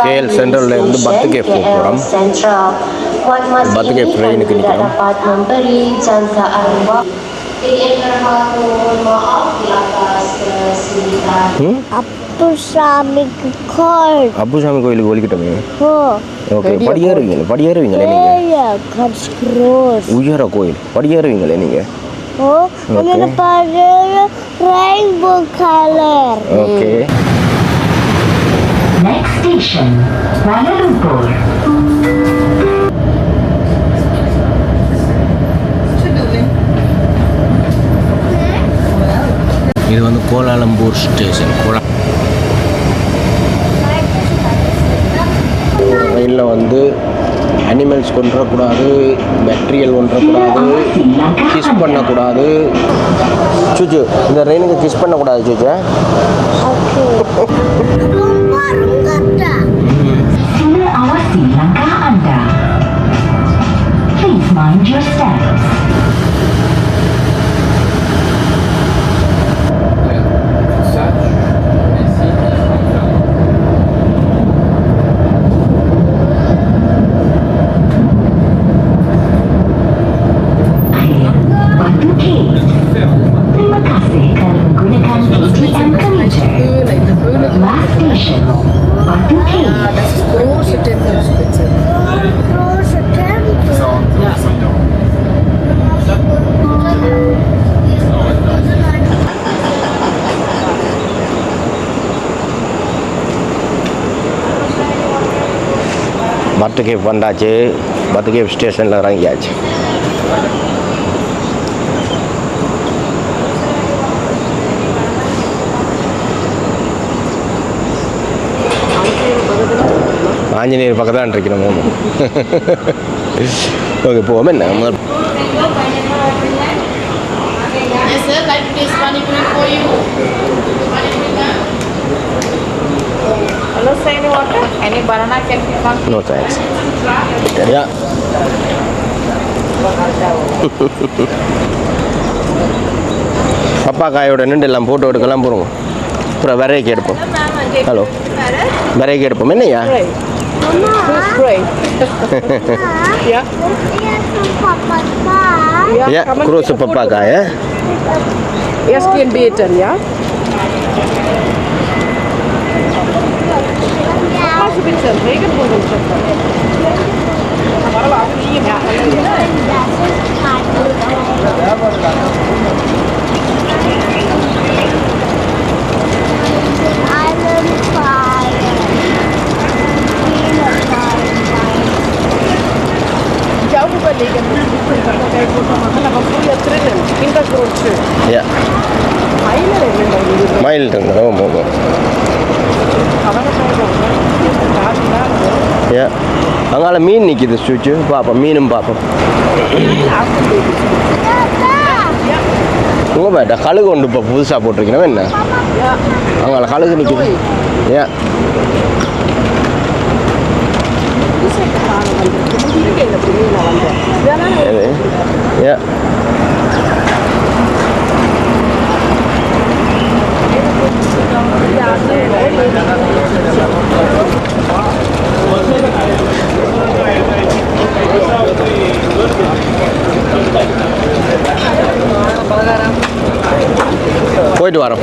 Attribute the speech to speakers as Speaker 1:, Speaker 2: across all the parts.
Speaker 1: KL Central ல இருந்து Batu Cave போறோம். Batu
Speaker 2: Batu
Speaker 1: Cave train ke
Speaker 2: tidak
Speaker 1: Nikram.
Speaker 2: dapat memberi jangkaan waktu. Ingin bermaklum maaf di atas kesulitan.
Speaker 1: ம்
Speaker 3: அப்புசாமிக்கு கோல்
Speaker 1: அப்புசாமி கோயிலுக்கு ஒலிக்கிட்டோமே okay படியேறுவீங்களே படியேறுவீங்களே நீங்கள் உயர கோயில் படியேறுவீங்களே நீங்கள்
Speaker 3: ஓ பாரு rainbow colour
Speaker 1: okay
Speaker 4: Next station, Kuala Lumpur.
Speaker 1: இது வந்து கோலாலம்பூர் ஸ்டேஷன். கோலா ரயிலில் வந்து அனிமல்ஸ் கொண்டுறக்கூடாது மெட்டீரியல் கொண்டுறக்கூடாது கிஸ் பண்ணக்கூடாது. சுச்சு இந்த ரெயினுக்கு கிஸ் பண்ணக்கூடாது சுச்சு
Speaker 4: Sila awasi langkah anda. Please mind your steps.
Speaker 1: பத்து கேப் வந்தாச்சு பத்து கேப் ஸ்டேஷனில் இறங்கியாச்சு ஆஞ்சநேயர் பக்கம் தான் இருக்கிறோம் மாமா ஓகே போவோம். என்ன? முதல்
Speaker 5: sir. Any water? Any banana can be found?
Speaker 1: No thanks யா பப்பா காயோட நின்று எல்லாம் ஃபோட்டோ எடுக்கலாம் போகிறோம் அப்புறம் விரைக்கு எடுப்போம் ஹலோ விரைக்கு எடுப்போம். என்னய்யா?
Speaker 5: Yeah.
Speaker 3: பாப்பா
Speaker 1: யா குரூஸ் பப்பா காய
Speaker 5: Yes, can be eaten, yeah? 진짜
Speaker 1: 되게
Speaker 5: 보고
Speaker 1: Ja. Meilen, oh, oh, oh. அங்கால மீன் நிற்கிது சுவிட்சு பார்ப்போம் மீனும் பார்ப்போம் உங்கள் பேட்டா கழுகு ஒன்று இப்போ புதுசாக போட்டிருக்கணும் என்ன? அங்கால கழுகு நிற்கிது ஏன்? ஏன்? போயிட்டு வரோம்.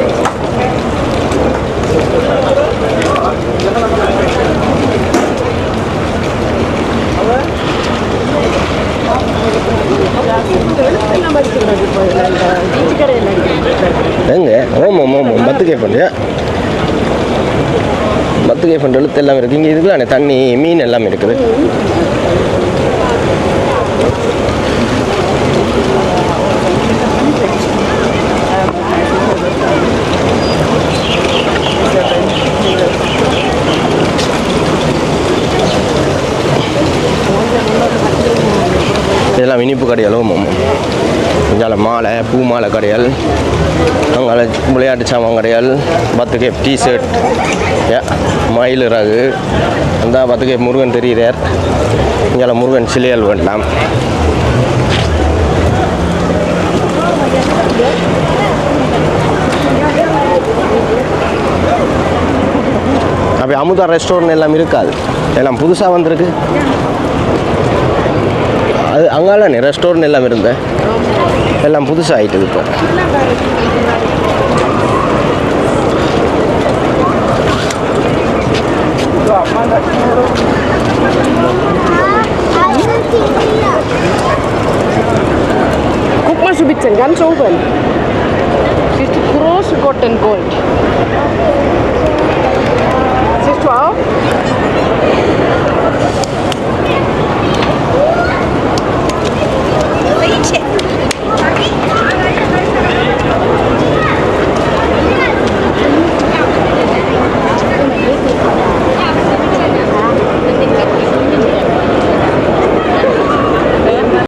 Speaker 1: எங்க ஓம் ஓம் ஓம் பத்து கேஃபண்ட் பத்து கேஃபண்ட் எழுத்து எல்லாம் இருக்குது. இங்கே இருக்குல்ல தண்ணி மீன் எல்லாம் இருக்குது. இதெல்லாம் இனிப்பு கடைகளும் இங்கே மாலை பூ மாலை கடைகள் அங்கே விளையாட்டு சாமான் கடையால் பத்து கேப் டிஷர்ட் ஏ மயில் ரகு அந்த பத்து கேப் முருகன் தெரிகிறார் இங்கே முருகன் சிலையல் வேண்டாம். அப்படி அமுதா ரெஸ்டாரண்ட் எல்லாம் இருக்காது? எல்லாம் புதுசாக வந்திருக்கு? அது அங்கால ரெஸ்டாரண்ட் எல்லாம் இருந்தேன் எல்லாம் புதுசாக ஆயிட்டுது இப்போ
Speaker 5: Guck mal, Schubitzen, ganz oben. Siehst du große Cotton Gold? Siehst du